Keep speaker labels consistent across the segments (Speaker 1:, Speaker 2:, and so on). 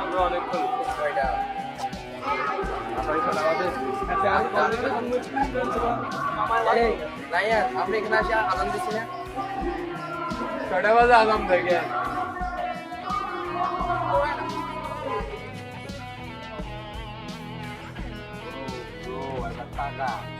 Speaker 1: আমরা অনেকক্ষণ ছয়টা
Speaker 2: নাইয়ার আপনি এখানে আসে আদান দিচ্ছি না
Speaker 1: ছয়টা বাজে আলাম থেকে
Speaker 2: কম্পিটিশনটা দেখ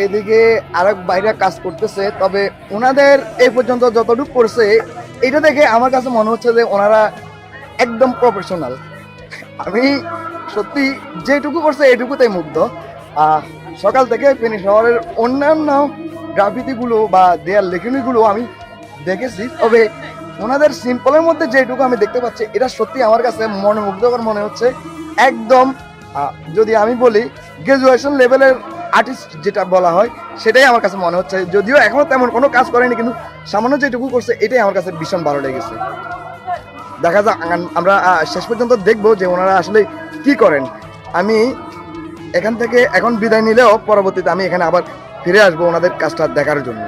Speaker 3: এইদিকে আরেক বাইরে কাজ করতেছে, তবে ওনাদের এই পর্যন্ত যতটুকু করছে, এটা দেখে আমার কাছে মনে হচ্ছে যে ওনারা একদম প্রফেশনাল আমি সত্যি যেটুকু করছে এটুকুতেই মুগ্ধ। সকাল থেকে ফেনী শহরের অন্যান্য গ্রাফিতিগুলো বা দেয়াল লেখনীগুলো আমি দেখেছি, তবে ওনাদের সিম্পলের মধ্যে যেটুকু আমি দেখতে পাচ্ছি, এটা সত্যি আমার কাছে মনে মুগ্ধকর মনে হচ্ছে। একদম যদি আমি বলি গ্রাজুয়েশন লেভেলের আর্টিস্ট যেটা বলা হয়, সেটাই আমার কাছে মনে হচ্ছে। যদিও এখনও তেমন কোনো কাজ করেনি, কিন্তু সামান্য যেটুকু করছে, এটাই আমার কাছে ভীষণ ভালো লেগেছে। দেখা যাক আমরা শেষ পর্যন্ত দেখব যে ওনারা আসলে কি করেন। আমি এখান থেকে এখন বিদায় নিলেও পরবর্তীতে আমি এখানে আবার ফিরে আসব ওনাদের কাজটা দেখার জন্য।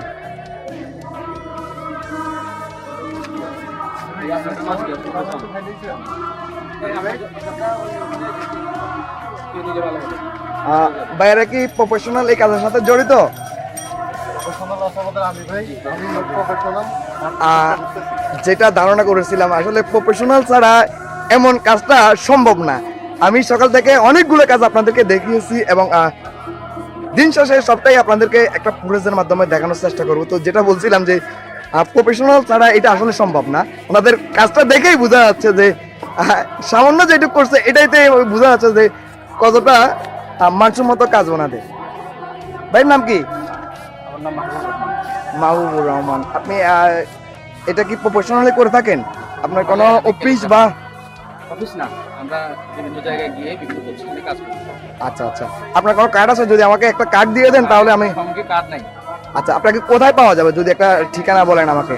Speaker 3: ভাইয়েরা কি প্রফেশনাল এই কাজের সাথে জড়িত? যেটা ধারণা করেছিলাম আসলে প্রফেশনাল ছাড়া এমন কাজটা সম্ভব না। আমি সকাল থেকে অনেকগুলো কাজ আপনাদেরকে দেখিয়েছি এবং দিন শেষে সবটাই আপনাদেরকে একটা ফুটেজের মাধ্যমে দেখানোর চেষ্টা করব। তো যেটা বলছিলাম যে প্রফেশনাল ছাড়া এটা আসলে সম্ভব না। ওনাদের কাজটা দেখেই বোঝা যাচ্ছে যে সামান্য যেটুকু করছে এটাইতে বোঝা যাচ্ছে যে কতটা মানুষের মতো কাজ ওনাদের। ভাইয়ের নাম কি? মাহবুবুর রহমান। আপনি এটা কি প্রফেশনালি করে থাকেন? আপনার কোনো অফিস বা
Speaker 2: অফিস না আমরা বিভিন্ন জায়গায় গিয়ে বিভিন্ন প্রতিষ্ঠানে কাজ করি।
Speaker 3: আচ্ছা আচ্ছা। আপনার কোনো কার্ড আছে? যদি আমাকে একটা কার্ড দিয়ে দেন তাহলে আমি
Speaker 2: সঙ্গে কার্ড নাই।
Speaker 3: আচ্ছা আপনাকে কোথায় পাওয়া যাবে? যদি একটা ঠিকানা বলেন আমাকে।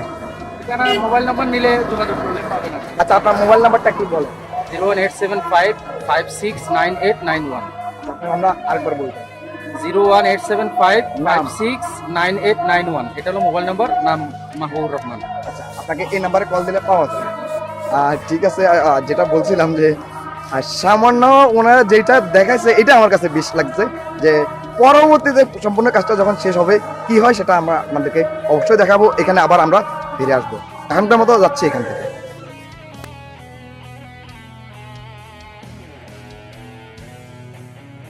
Speaker 2: ঠিকানা মোবাইল নাম্বার নিলে যোগাযোগ করলে পাবেন
Speaker 3: আচ্ছা আপনার মোবাইল নাম্বারটা কি বলেন?
Speaker 2: Zero one eight seven five five six nine eight nine one.
Speaker 3: আমরা আরেকবার বলব
Speaker 2: zero one eight seven five
Speaker 3: five
Speaker 2: six nine eight nine one. এটা হলো মোবাইল নাম্বার নাম মাহবুব রহমান।
Speaker 3: আচ্ছা আপনাকে এই নাম্বারে কল দিলে পাওয়া যাবে। ঠিক আছে যেটা বলছিলাম যে সামান্য ওনারা যেটা দেখাইছে এটা আমার কাছে বেশ লাগছে যে পরবর্তীতে সম্পূর্ণ কাজটা যখন শেষ হবে, কি হয় সেটা আমরা আপনাদেরকে অবশ্যই দেখাবো। এখানে আবার আমরা ফিরে আসব। এখনকার মতো যাচ্ছি এখান থেকে।